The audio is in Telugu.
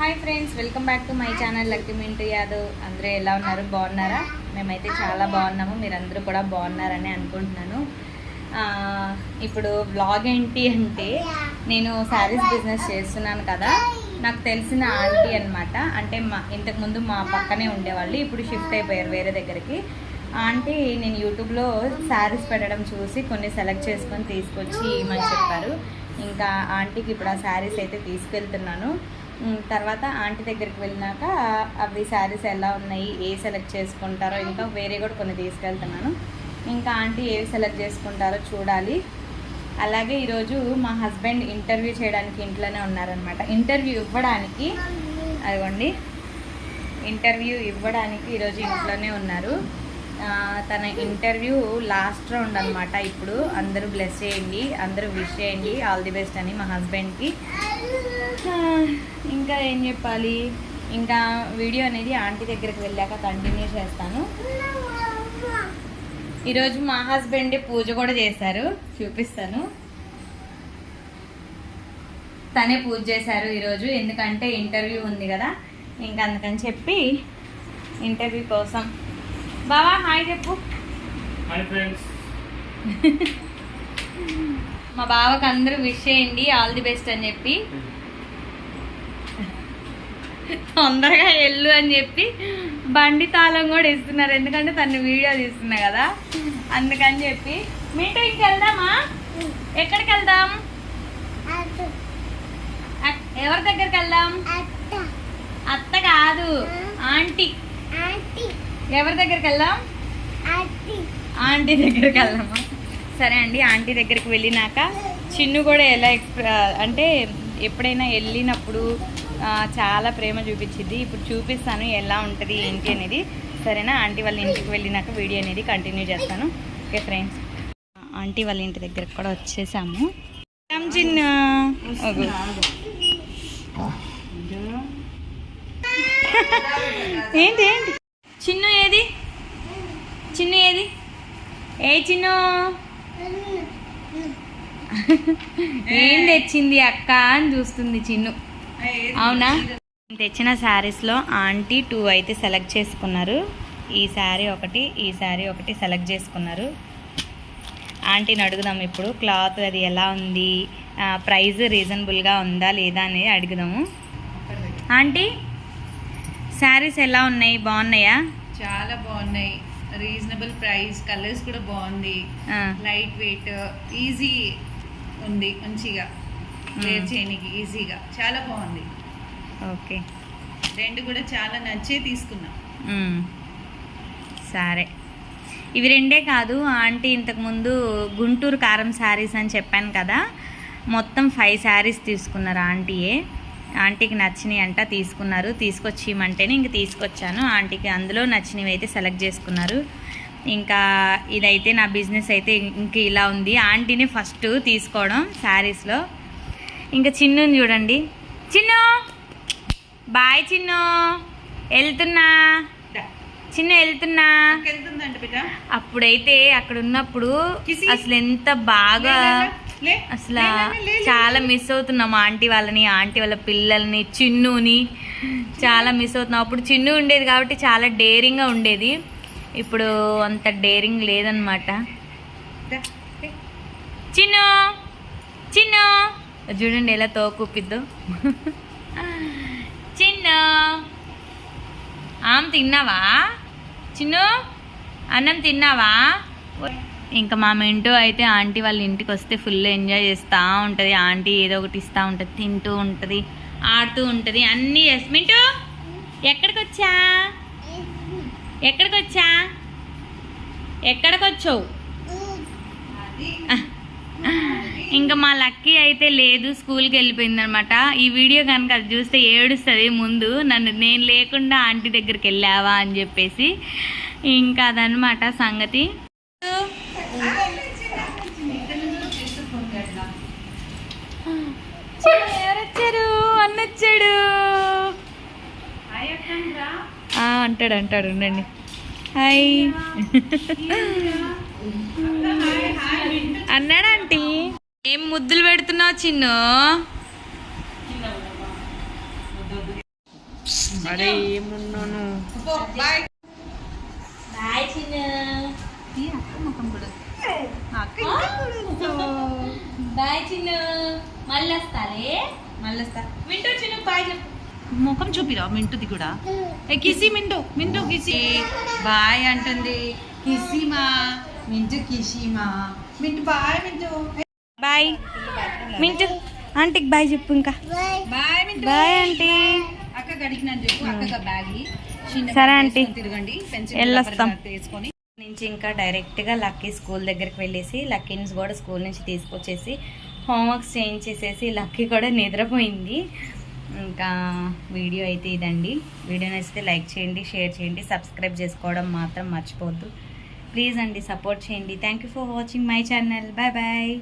Hi friends welcome back to my channel Lucky Yadav అందరూ ఎలా ఉన్నారు? బాగున్నారా? మేమైతే చాలా బాగున్నాము. మీరందరూ కూడా బాగున్నారని అనుకుంటున్నాను. ఇప్పుడు బ్లాగ్ ఏంటి అంటే నేను శారీస్ బిజినెస్ చేస్తున్నాను కదా. నాకు తెలిసిన ఆంటీ అన్నమాట. అంటే మా ఇంతకుముందు మా పక్కనే ఉండేవాళ్ళు. ఇప్పుడు షిఫ్ట్ అయిపోయారు వేరే దగ్గరికి. ఆంటీ నేను యూట్యూబ్లో శారీస్ పెట్టడం చూసి కొన్ని సెలెక్ట్ చేసుకొని తీసుకొచ్చి ఇవ్వమని చెప్పారు. ఇంకా ఆంటీకి ఇప్పుడు ఆ శారీస్ అయితే తీసుకెళ్తున్నాను. తర్వాత ఆంటీ దగ్గరికి వెళ్ళినాక అవి శారీస్ ఎలా ఉన్నాయి ఏ సెలెక్ట్ చేసుకుంటారో ఇంకా వేరే కూడా కొన్ని తీసుకెళ్తున్నాను. ఇంకా ఆంటీ ఏవి సెలెక్ట్ చేసుకుంటారో చూడాలి. అలాగే ఈరోజు మా హస్బెండ్ ఇంటర్వ్యూ చేయడానికి ఇంట్లోనే ఉన్నారనమాట ఇంటర్వ్యూ ఇవ్వడానికి అదిగోండి. ఇంటర్వ్యూ ఇవ్వడానికి ఈరోజు ఇంట్లోనే ఉన్నారు. తన ఇంటర్వ్యూ లాస్ట్ రౌండ్ అనమాట ఇప్పుడు. అందరూ బ్లెస్ చేయండి అందరూ విష్ చేయండి ఆల్ ది బెస్ట్ అని మా హస్బెండ్కి ఇంకా ఏం చెప్పాలి? ఇంకా వీడియో అనేది ఆంటీ దగ్గరికి వెళ్ళాక కంటిన్యూ చేస్తాను. ఈరోజు మా హస్బెండ్ పూజ కూడా చేశారు చూపిస్తాను. తనే పూజ చేశారు ఈరోజు ఎందుకంటే ఇంటర్వ్యూ ఉంది కదా. ఇంకా అందుకని చెప్పి ఇంటర్వ్యూ కోసం బావా హాయ్ చెప్పు. Hi friends. మా బావకి అందరూ విష్ చేయండి ఆల్ ది బెస్ట్ అని చెప్పి. తొందరగా వెళ్ళు అని చెప్పి బండి తాళం కూడా ఇస్తున్నారు. ఎందుకంటే తను వీడియో తీస్తున్నా కదా. అందుకని చెప్పి. మీటింగ్కి వెళ్దామా? ఎక్కడికి వెళ్దాం? ఎవరి దగ్గరికి వెళ్దాం? అత్త. కాదు ఆంటీ. ఎవరి దగ్గరికి వెళ్దాం? ఆంటీ. దగ్గరికి వెళ్దామా? సరే అండి ఆంటీ దగ్గరికి వెళ్ళినాక చిన్ను కూడా ఎలా ఎక్స్ప్రె అంటే ఎప్పుడైనా వెళ్ళినప్పుడు చాలా ప్రేమ చూపించింది ఇప్పుడు చూపిస్తాను ఎలా ఉంటుంది ఏంటి అనేది. సరేనా? ఆంటీ వాళ్ళ ఇంటికి వెళ్ళినాక వీడియో అనేది కంటిన్యూ చేస్తాను. Okay friends. ఆంటీ వాళ్ళ ఇంటి దగ్గరకు కూడా వచ్చేసాము. రామ్ చిన్న. ఓగు. ఏంటి ఏంటి? చిన్ను ఏది? చిన్ను ఏది? ఏ చిన్ను? ఏం తెచ్చింది అక్క అని చూస్తుంది చిన్ను. అవునా? తెచ్చిన శారీస్లో ఆంటీ టూ అయితే సెలెక్ట్ చేసుకున్నారు. ఈ శారీ ఒకటి ఈ శారీ ఒకటి సెలెక్ట్ చేసుకున్నారు. ఆంటీని అడుగుదాం ఇప్పుడు క్లాత్ అది ఎలా ఉంది? ప్రైస్ రీజనబుల్గా ఉందా లేదా అనేది అడుగుదాము. ఆంటీ? శారీస్ ఎలా ఉన్నాయి? బాగున్నాయా? చాలా బాగున్నాయి. రీజనబుల్ ప్రైస్ కలర్స్ కూడా బాగుంది. లైట్ వెయిట్ ఈజీ ఉంది మంచిగా. వేర్. చేయడానికి ఈజీగా చాలా బాగుంది. ఓకే. రెండు కూడా చాలా నచ్చే తీసుకున్నా. సరే. ఇవి రెండే కాదు ఆంటీ ఇంతకుముందు గుంటూరు కారం శారీస్ అని చెప్పాను కదా మొత్తం ఫైవ్ శారీస్ తీసుకున్నారు ఆంటీయే. ఆంటీకి నచ్చినవి అంట తీసుకున్నారు. తీసుకొచ్చి ఇమ్మంటేనే ఇంక తీసుకొచ్చాను. ఆంటీకి అందులో నచ్చినవి అయితే సెలెక్ట్ చేసుకున్నారు. ఇంకా ఇదైతే నా బిజినెస్ అయితే ఇంక ఇలా ఉంది. ఆంటీని ఫస్ట్ తీసుకోవడం శారీస్లో ఇంకా చిన్నుని చూడండి. చిన్ను! బాయ్ చిన్ను! వెళ్తున్నా. చిన్న వెళ్తున్నా. అప్పుడైతే అక్కడ ఉన్నప్పుడు. అసలు ఎంత బాగా. అసలు చాలా మిస్ అవుతున్నాం ఆంటీ వాళ్ళని ఆంటీ వాళ్ళ పిల్లల్ని చిన్నుని. చాలా మిస్ అవుతున్నాం. అప్పుడు చిన్ను ఉండేది కాబట్టి చాలా డేరింగ్గా ఉండేది. ఇప్పుడు అంత డేరింగ్ లేదనమాట. చిన్ను చిన్ను. చూడండి ఎలా తోకూపిద్దు చిన్ను. ఆమె తిన్నావా? చిన్ను అన్నం తిన్నావా? ఇంకా మా మింటూ అయితే ఆంటీ వాళ్ళ ఇంటికి వస్తే ఫుల్ ఎంజాయ్ చేస్తూ ఉంటుంది. ఆంటీ ఏదో ఒకటి ఇస్తూ ఉంటుంది తింటూ ఉంటుంది ఆడుతూ ఉంటుంది అన్నీ చేసి మింటూ ఎక్కడికి వచ్చా ఎక్కడికి వచ్చా ఎక్కడికి వచ్చావు ఇంకా మా లక్కీ అయితే లేదు స్కూల్కి వెళ్ళిపోయింది అనమాట ఈ వీడియో కనుక అది చూస్తే ఏడుస్తుంది ముందు. నన్ను నేను లేకుండా ఆంటీ దగ్గరికి వెళ్ళావా అని చెప్పేసి. ఇంకా అదనమాట సంగతి. ఆ, అంటాడు అంటాడు ఉండండి. హాయ్. అన్నాడంటీ ఏం ముద్దులు పెడుతున్నావు చిన్ను? ఏమున్నాను? బాయ్ చిన్న. మళ్ళీ వస్తాలే? మళ్ళీ వస్తా వింటూ చిన్న బాయ్ చెప్పు. ముఖం చూపిరా మింటుది కూడా. ఏ కిసి మింటు మింటు కిసి. బాయ్ అంటుంది. కిసిమా మింటు కిసిమా మింటు బాయ్ మింటు. బాయ్. మింటూ. ఆంటీకి బాయ్ చెప్పు ఇంకా. బాయ్ మింటు. Bye aunty. అక్క గడికినాను చెప్పు అక్కగా బ్యాగ్. చిన్న సరే ఆంటీ. తిరగండి. పెన్సిల్ వెళ్ళొస్తాం. వేసుకొని. నుంచి ఇంకా డైరెక్ట్గా లక్కీ స్కూల్ దగ్గరికి వెళ్ళేసి లక్కీని కూడా స్కూల్ నుంచి తీసుకొచ్చేసి హోంవర్క్స్ చేయించేసేసి లక్కీ కూడా నిద్రపోయింది. ఇంకా వీడియో అయితే ఇదండి. వీడియో నచ్చితే లైక్ చేయండి షేర్ చేయండి సబ్స్క్రైబ్ చేసుకోవడం మాత్రం మర్చిపోద్దు ప్లీజ్ అండి సపోర్ట్ చేయండి. Thank you for watching my channel. Bye bye.